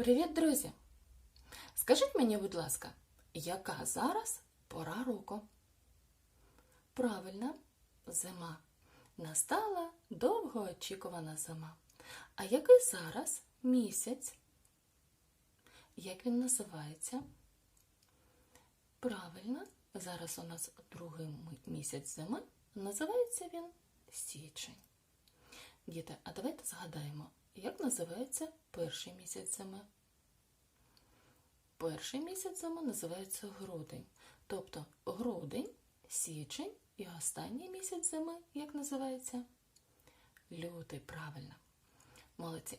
Привіт, друзі! Скажіть мені, будь ласка, яка зараз пора року? Правильно, зима. Настала довгоочікувана зима. А який зараз місяць? Як він називається? Правильно, зараз у нас другий місяць зими. Називається він січень. Діти, а давайте згадаємо, як називається перший місяць зими. Перший місяць зими називається грудень. Тобто грудень, січень і останній місяць зими, як називається? Лютий, правильно. Молодці.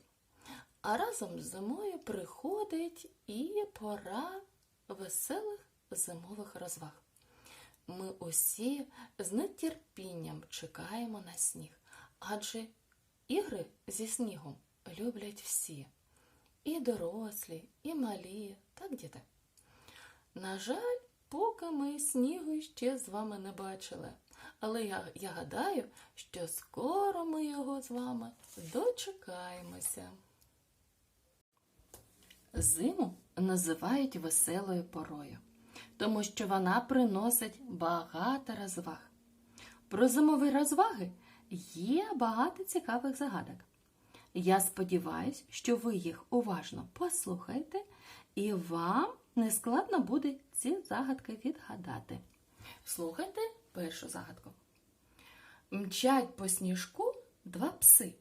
А разом з зимою приходить і пора веселих зимових розваг. Ми усі з нетерпінням чекаємо на сніг, адже ігри зі снігом люблять всі. І дорослі, і малі, так діти. На жаль, поки ми снігу ще з вами не бачили. Але я, я гадаю, що скоро ми його з вами дочекаємося. Зиму називають веселою порою, тому що вона приносить багато розваг. Про зимові розваги є багато цікавих загадок. Я сподіваюся, що ви їх уважно послухаєте, і вам не складно буде ці загадки відгадати. Слухайте першу загадку. Мчать по сніжку два пси.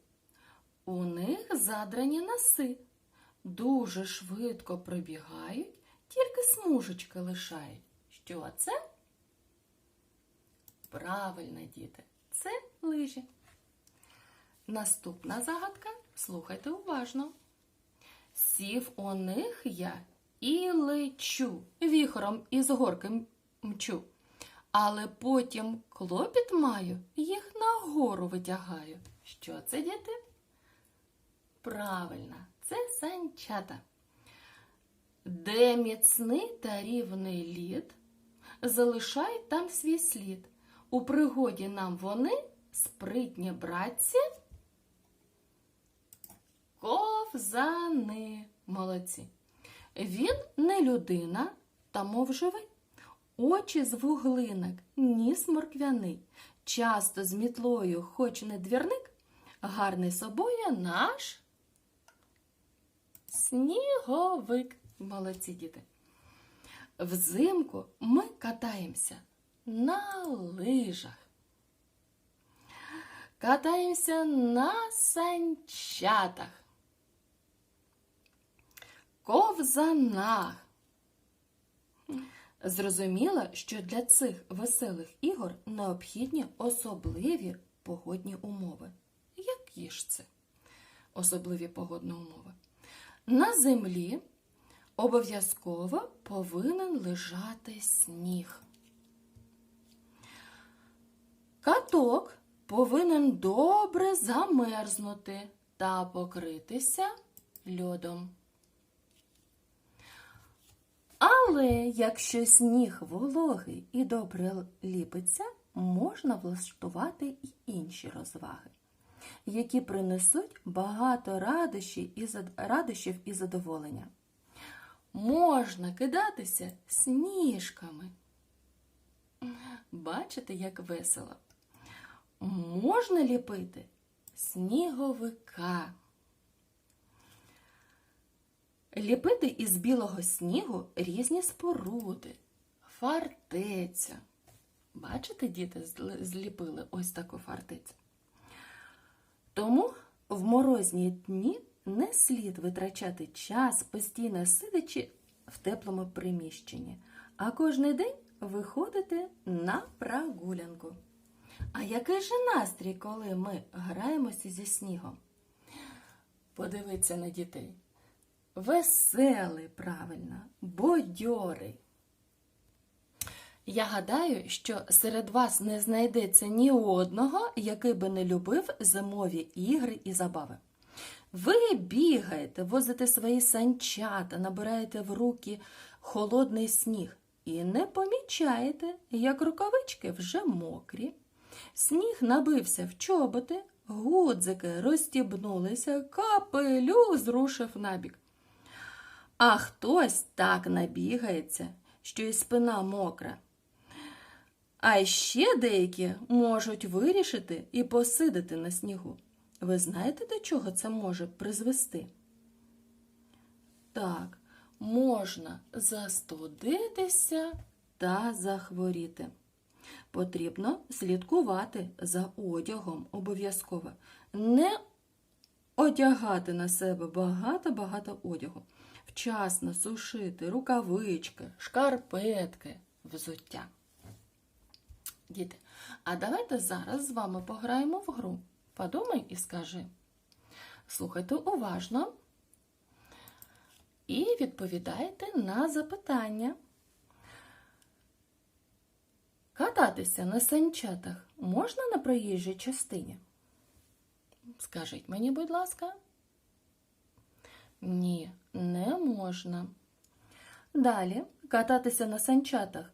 У них задрані носи. Дуже швидко пробігають, тільки смужечки лишають. Що це? Правильно, діти, це лижі. Наступна загадка. Слухайте уважно. Сів у них я і лечу, віхором із горки мчу. Але потім клопіт маю, їх нагору витягаю. Що це, діти? Правильно, це санчата. Де міцний та рівний лід, залишай там свій слід. У пригоді нам вони, спритні братці, ковзани. Молодці. Він не людина, та мов живий. Очі з вуглинок, ніс морквяний. Часто з мітлою, хоч не двірник, гарний собою наш сніговик. Молодці діти. Взимку ми катаємося на лижах. Катаємося на санчатах, ковзанах. Зрозуміло, що для цих веселих ігор необхідні особливі погодні умови. Які ж це особливі погодні умови? На землі обов'язково повинен лежати сніг. Каток повинен добре замерзнути та покритися льодом. Але якщо сніг вологий і добре ліпиться, можна влаштувати і інші розваги, які принесуть багато радощів і задоволення. Можна кидатися сніжками. Бачите, як весело. Можна ліпити сніговика. Ліпити із білого снігу різні споруди, фортеця. Бачите, діти зліпили ось таку фортецю. Тому в морозні дні не слід витрачати час, постійно сидячи в теплому приміщенні, а кожен день виходити на прогулянку. А який же настрій, коли ми граємося зі снігом? Подивіться на дітей. Веселий, правильно, бодьорий. Я гадаю, що серед вас не знайдеться ні одного, який би не любив зимові ігри і забави. Ви бігаєте, возите свої санчата, набираєте в руки холодний сніг і не помічаєте, як рукавички вже мокрі. Сніг набився в чоботи, гудзики розстібнулися, капелю зрушив набік. А хтось так набігається, що і спина мокра. А ще деякі можуть вирішити і посидити на снігу. Ви знаєте, до чого це може призвести? Так, можна застудитися та захворіти. Потрібно слідкувати за одягом обов'язково. Не одягати на себе багато-багато одягу. Вчасно сушити рукавички, шкарпетки, взуття. Діти, а давайте зараз з вами пограємо в гру. Подумай і скажи. Слухайте уважно і відповідайте на запитання. Кататися на санчатах можна на проїжджій частині? Скажіть мені, будь ласка. Ні, не можна. Далі кататися на санчатах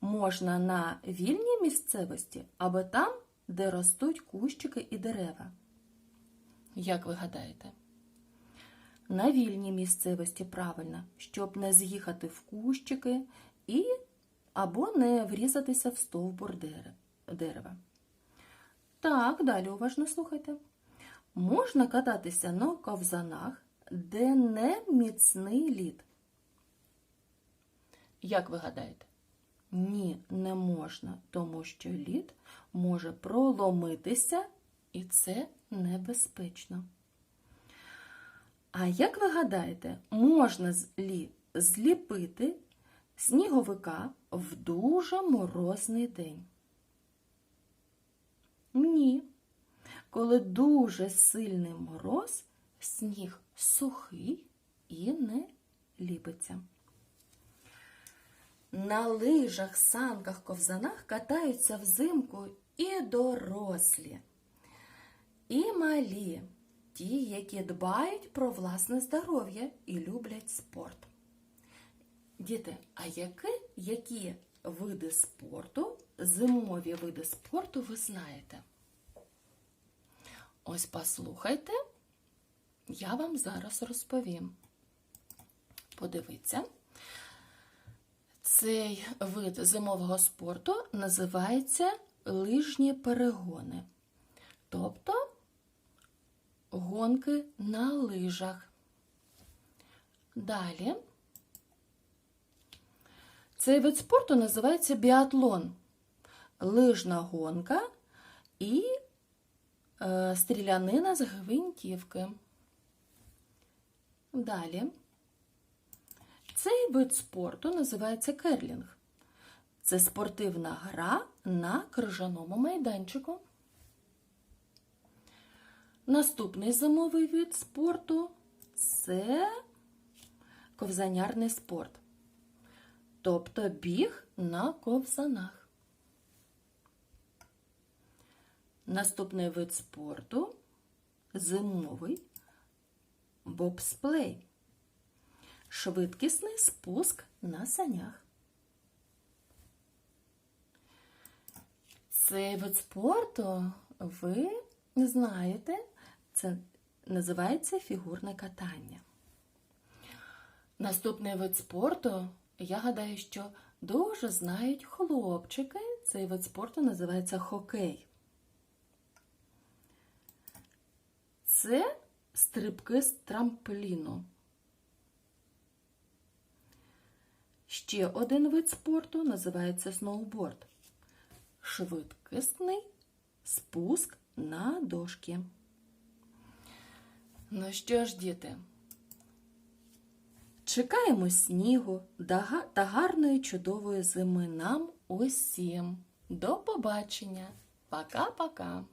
можна на вільній місцевості або там, де ростуть кущики і дерева. Як ви гадаєте? На вільній місцевості правильно, щоб не з'їхати в кущики і або не врізатися в стовбур дерева. Так, далі уважно слухайте. Можна кататися на ковзанах, де не міцний лід. Як ви гадаєте? Ні, не можна, тому що лід може проломитися, і це небезпечно. А як ви гадаєте, можна зліпити сніговика в дуже морозний день? Ні. Коли дуже сильний мороз, сніг сухий і не ліпиться. На лижах, санках, ковзанах катаються взимку і дорослі, і малі, ті, які дбають про власне здоров'я і люблять спорт. Діти, а які, які види спорту, зимові види спорту ви знаєте? Ось послухайте, я вам зараз розповім. Подивіться. Цей вид зимового спорту називається лижні перегони, тобто гонки на лижах. Далі цей вид спорту називається біатлон, лижна гонка і е, стрілянина з гвинтівки. Далі. Цей вид спорту називається керлінг. Це спортивна гра на крижаному майданчику. Наступний зимовий вид спорту це ковзанярний спорт. Тобто біг на ковзанах. Наступний вид спорту зимовий бобсплей швидкісний спуск на санях. Цей вид спорту ви знаєте, це називається фігурне катання. Наступний вид спорту, я гадаю, що дуже знають хлопчики. Цей вид спорту називається хокей. Це стрибки з трампліну. Ще один вид спорту називається сноуборд. Швидкісний спуск на дошки. Ну що ж, діти, чекаємо снігу та гарної чудової зими нам усім. До побачення. Пока-пока.